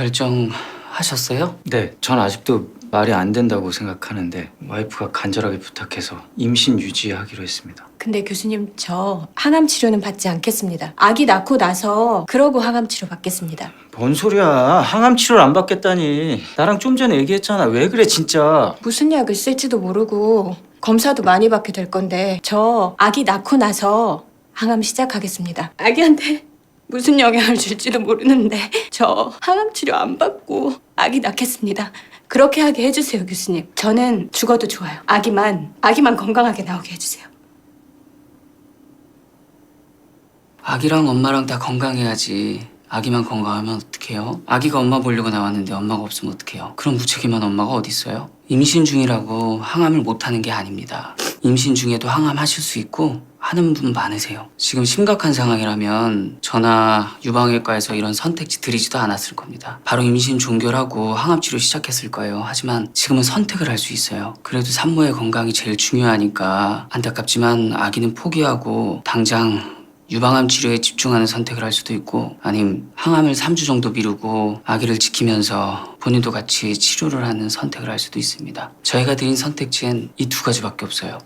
결정하셨어요? 네, 전 아직도 말이 안 된다고 생각하는데 와이프가 간절하게 부탁해서 임신 유지하기로 했습니다. 근데 교수님 저 항암 치료는 받지 않겠습니다. 아기 낳고 나서 그러고 항암 치료 받겠습니다. 뭔 소리야? 항암 치료를 안 받겠다니. 나랑 좀 전에 얘기했잖아. 왜 그래 진짜? 무슨 약을 쓸지도 모르고 검사도 많이 받게 될 건데 저 아기 낳고 나서 항암 시작하겠습니다. 아기한테 무슨 영향을 줄지도 모르는데 저 항암 치료 안 받고 아기 낳겠습니다. 그렇게 하게 해주세요, 교수님. 저는 죽어도 좋아요. 아기만 아기만 건강하게 나오게 해주세요. 아기랑 엄마랑 다 건강해야지. 아기만 건강하면 어떡해요? 아기가 엄마 보려고 나왔는데 엄마가 없으면 어떡해요? 그럼 무책임한 엄마가 어디 있어요? 임신 중이라고 항암을 못하는 게 아닙니다. 임신 중에도 항암하실 수 있고 하는 분 많으세요. 지금 심각한 상황이라면 저나 유방외과에서 이런 선택지 드리지도 않았을 겁니다. 바로 임신 종결하고 항암 치료 시작했을 거예요. 하지만 지금은 선택을 할 수 있어요. 그래도 산모의 건강이 제일 중요하니까 안타깝지만 아기는 포기하고 당장 유방암 치료에 집중하는 선택을 할 수도 있고 아님 항암을 3주 정도 미루고 아기를 지키면서 본인도 같이 치료를 하는 선택을 할 수도 있습니다. 저희가 드린 선택지엔 이 두 가지밖에 없어요.